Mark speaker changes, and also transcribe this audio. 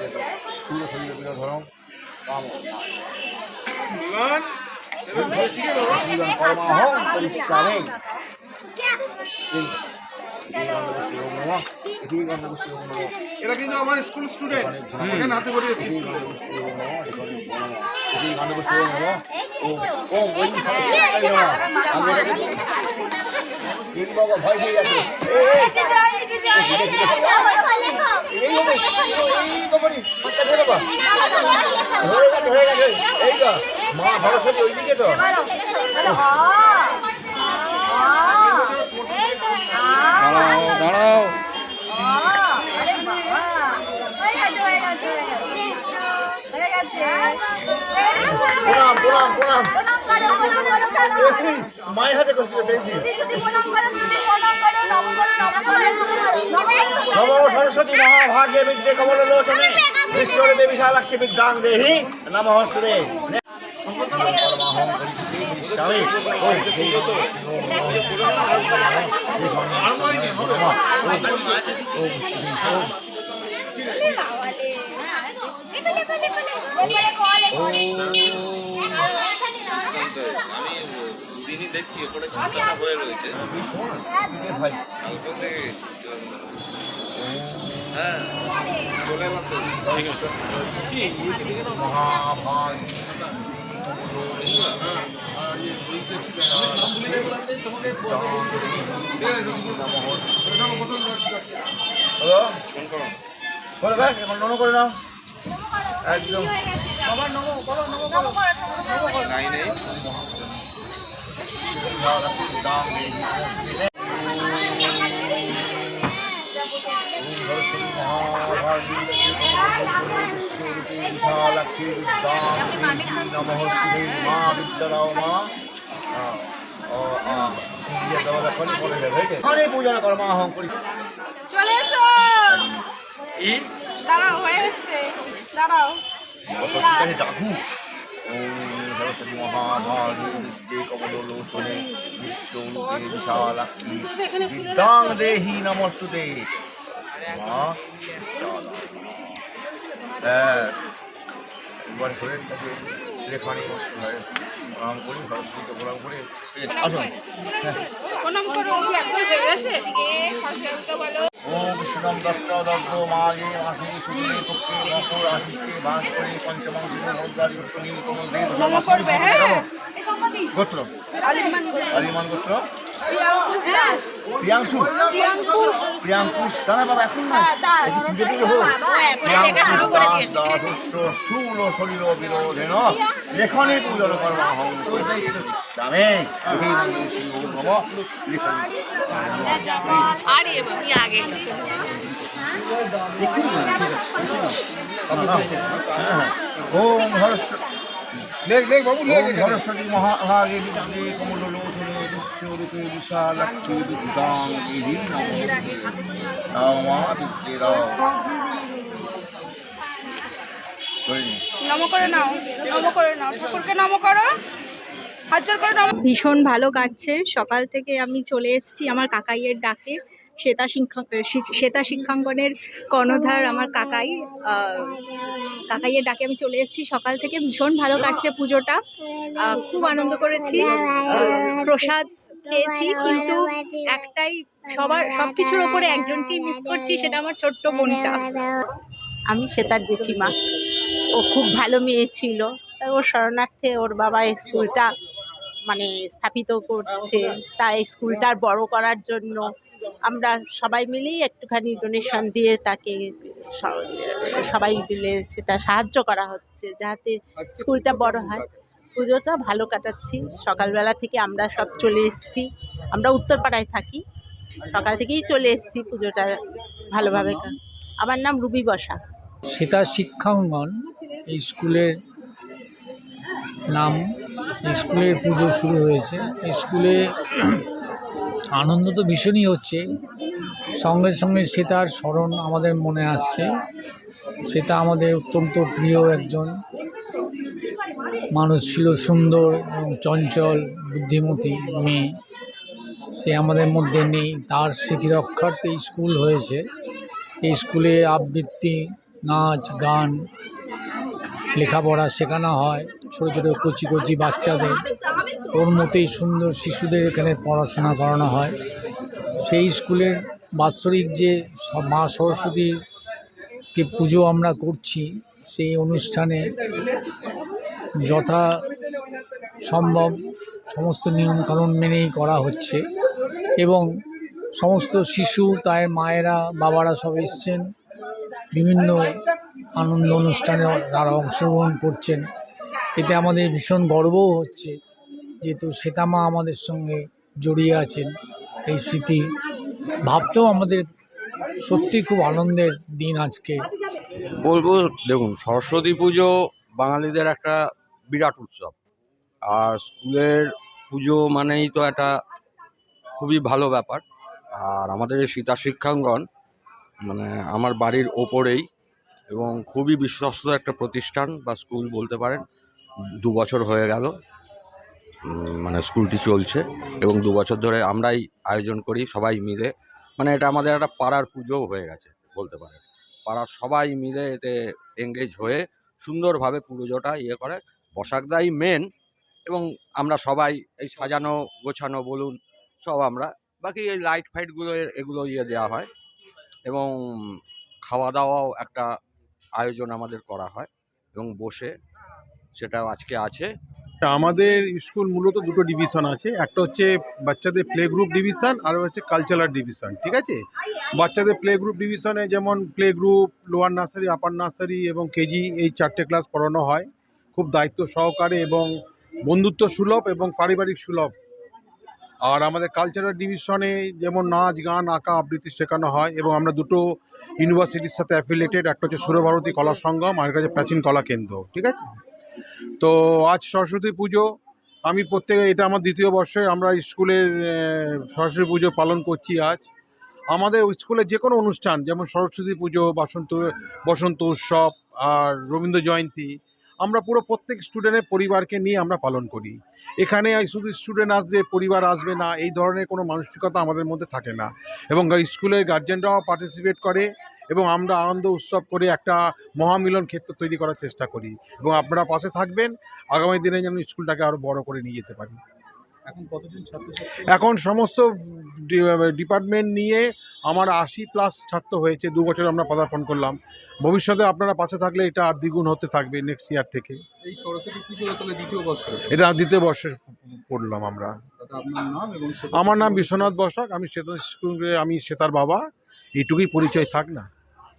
Speaker 1: পদেত স্থূল শরীর বিরোধনম কাম পরিষ্কারে
Speaker 2: এরা কিন্তু আমার স্কুল স্টুডেন্ট এখানে হাতে করে
Speaker 1: ভয় পেয়ে গেছে এই হবে এই বাবারি হাতটা ধরে বা হয়ে গেছে হয়ে গেছে এই তো মা সরস্বতী ওই দিকে তো দাঁড়াও দাঁড়াও প্রণাম প্রণাম প্রণাম মায়ের হাতে করছিল পেয়েছি নম সরস্বতী মহাভাগ্যে বিদ্যে কমল লোচনে ঈশ্বরে দেবী শালাক্ষী বিদ্যাং দেহি নম হস্তে।
Speaker 3: আমি দুদিনই দেখছি ওপরে ছাতাটা হয়ে রয়েছে। গেছি হ্যাঁ
Speaker 1: নন করে নাও একদম
Speaker 3: নাই নেই
Speaker 1: পূজন কর্মাহং করি
Speaker 4: চলে এসো দাঁড়াও হয়ে গেছে দাঁড়াও
Speaker 1: সরস্বতী ডাকু ওম সরস্বতী মহাভাগে বিদ্যে কমলোচনে বিশ্বরূপে বিশালাক্ষী বিদ্যাং দেহি নমস্তুতে মা হ্যাঁ। একবার শরীর থেকে লেখানি সরস্বতীকে প্রণাম করি আসুন
Speaker 4: প্রণাম করো হয়ে গেছে
Speaker 1: ওম দত্ত দত্ত মাগে মাসে সুদে পক্ষে মকর আশিষ্ঠে বাস করে পঞ্চমং মুদ্রার যুক্ত নীল কমল দেব
Speaker 4: নম করবে হ্যাঁ
Speaker 1: গোত্র।
Speaker 4: আলিমান
Speaker 1: গোত্র। প্রিয়াংশু? প্রিয়াঙ্কুশ দাঁড়া বাবা এখন না। একটু পুজো পুজো হোক। দাসস্য স্থূল শরীর বিরোধেন লেখনে পূজন কর্ম হং স্বামী
Speaker 4: বাবা আগে
Speaker 1: ওম হরস্ব লেখ লেখ। বাবু। লেখ সরস্বতী মহাভাগে বিদ্যে কমল
Speaker 5: ভীষণ ভালো কাটছে। সকাল থেকে আমি চলে এসেছি আমার কাকাইয়ের ডাকে। শ্বেতা শিক্ষা শ্বেতা শিক্ষাঙ্গনের কর্ণধার আমার কাকাই। কাকাইয়ের ডাকে আমি চলে এসেছি। সকাল থেকে ভীষণ ভালো কাটছে পুজোটা। খুব আনন্দ করেছি। প্রসাদ খেয়েছি কিন্তু একটাই সবার সব কিছুর ওপরে একজনকেই মিস করছি সেটা আমার ছোট্ট বোনটা।
Speaker 6: আমি সেতার জেঠিমা। ও খুব ভালো মেয়ে ছিল। তাই ওর শরণার্থে ওর বাবা স্কুলটা মানে স্থাপিত করছে। তাই স্কুলটার বড় করার জন্য আমরা সবাই মিলেই একটুখানি ডোনেশন দিয়ে তাকে সবাই মিলে সেটা সাহায্য করা হচ্ছে যাতে স্কুলটা বড় হয়। পুজোটা ভালো কাটাচ্ছি। সকালবেলা থেকে আমরা সব চলে এসেছি। আমরা উত্তরপাড়ায় থাকি। সকাল থেকেই চলে এসেছি পুজোটা ভালোভাবে। আমার নাম রুবি বসা।
Speaker 7: সীতা শিক্ষাঙ্গন স্কুলের নাম স্কুলের পুজো শুরু হয়েছে। স্কুলে আনন্দ তো ভীষণই হচ্ছে। সঙ্গে সঙ্গে সীতার স্মরণ আমাদের মনে আসছে। সীতা আমাদের অত্যন্ত প্রিয় একজন। মানুষ ছিল সুন্দর এবং চঞ্চল, বুদ্ধিমতী মেয়ে। সে আমাদের মধ্যে নেই। তার স্মৃতি রক্ষার্থে স্কুল হয়েছে। এই স্কুলে আবৃত্তি, নাচ, গান, লেখাপড়া শেখানো হয়। ছোটো ছোটো কচি কচি বাচ্চাদের। ওর মতোই সুন্দর শিশুদের এখানে পড়াশোনা করানো হয়। সেই স্কুলের বাৎসরিক যে মা সরস্বতীকে পুজো আমরা করছি, সেই অনুষ্ঠানে যথা সম্ভব সমস্ত নিয়মকানুন মেনেই করা হচ্ছে। এবং সমস্ত শিশু তার মায়েরা, বাবারা সব এসছেন। বিভিন্ন আনন্দ অনুষ্ঠানে তারা অংশগ্রহণ করছেন। এতে আমাদের ভীষণ গর্বও হচ্ছে যেহেতু শ্বেতামা আমাদের সঙ্গে জড়িয়ে আছেন। এই স্মৃতি ভাবতেও আমাদের সত্যি খুব আনন্দের দিন আজকে।
Speaker 8: বলব, দেখুন, সরস্বতী পুজো বাঙালিদের একটা বিরাট উৎসব। আর স্কুলের পুজো মানেই তো একটা খুবই ভালো ব্যাপার। আর আমাদের এই সীতা শিক্ষাঙ্গন মানে আমার বাড়ির ওপরেই এবং খুবই বিশ্বস্ত একটা প্রতিষ্ঠান বা স্কুল বলতে পারেন, দু বছর হয়ে গেল মানে স্কুলটি চলছে এবং দু বছর ধরে আমরাই আয়োজন করি সবাই মিলে। মানে এটা আমাদের একটা পাড়ার পুজোও হয়ে গেছে বলতে পারেন। পাড়ার সবাই মিলে এতে এঙ্গেজ হয়ে সুন্দরভাবে পুজোটা ইয়ে করে। বসাকদাই মেন এবং আমরা সবাই এই সাজানো, গোছানো বলুন, সব আমরা। বাকি এই লাইট ফাইটগুলো এগুলো ইয়ে দেওয়া হয় এবং খাওয়া দাওয়াও একটা আয়োজন আমাদের করা হয় এবং বসে সেটাও আজকে আছে।
Speaker 2: আমাদের স্কুল মূলত দুটো ডিভিশন আছে। একটা হচ্ছে বাচ্চাদের প্লে গ্রুপ ডিভিশন আর হচ্ছে কালচারাল ডিভিশন ঠিক আছে? বাচ্চাদের প্লে গ্রুপ ডিভিশনে যেমন play group lower nursery upper nursery এবং কেজি এই চারটে ক্লাস পড়ানো হয়। খুব দায়িত্ব সহকারে এবং বন্ধুত্ব সুলভ এবং পারিবারিক সুলভ। আর আমাদের কালচারাল ডিভিশনে যেমন নাচ, গান, আঁকা আবৃত্তি শেখানো হয় এবং আমরা দুটো ইউনিভার্সিটির সাথে অ্যাফিলেটেড একটা হচ্ছে সুরভারতী কলা সঙ্গম আর হচ্ছে প্রাচীন কলা কেন্দ্র, ঠিক আছে? তো আজ সরস্বতী পুজো, আমি প্রত্যেকে, এটা আমার দ্বিতীয় বর্ষে আমরা স্কুলের সরস্বতী পুজো পালন করছি আজ। আমাদের স্কুলে যে কোনো অনুষ্ঠান, যেমন সরস্বতী পুজো, বসন্ত বসন্ত উৎসব আর রবীন্দ্র জয়ন্তী আমরা পুরো প্রত্যেক স্টুডেন্টের পরিবারকে নিয়ে আমরা পালন করি। এখানে শুধু স্টুডেন্ট আসবে, পরিবার আসবে না, এই ধরনের কোনো মানসিকতা আমাদের মধ্যে থাকে না। এবং স্কুলের গার্জেনরাও পার্টিসিপেট করে এবং আমরা আনন্দ উৎসব করে একটা মহামিলন ক্ষেত্র তৈরি করার চেষ্টা করি। এবং আপনারা পাশে থাকবেন, আগামী দিনে যেন স্কুলটাকে আরও বড় করে নিয়ে যেতে পারি।
Speaker 3: এখন
Speaker 2: সমস্ত ডিপার্টমেন্ট নিয়ে আমার আশি প্লাস ছাত্র হয়েছে দু বছর আমরা পদার্পণ করলাম। ভবিষ্যতে আপনারা পাশে থাকলে এটা আর দ্বিগুণ হতে থাকবে নেক্সট ইয়ার থেকে।
Speaker 3: এই সরস্বতী পুজো তাহলে দ্বিতীয় বছর
Speaker 2: এটা দ্বিতীয় বর্ষে পড়লাম আমরা। আমার নাম বিশ্বনাথ বসাক আমি শ্বেতা স্কুলে আমি শ্বেতার বাবা। এইটুকুই পরিচয় থাক না।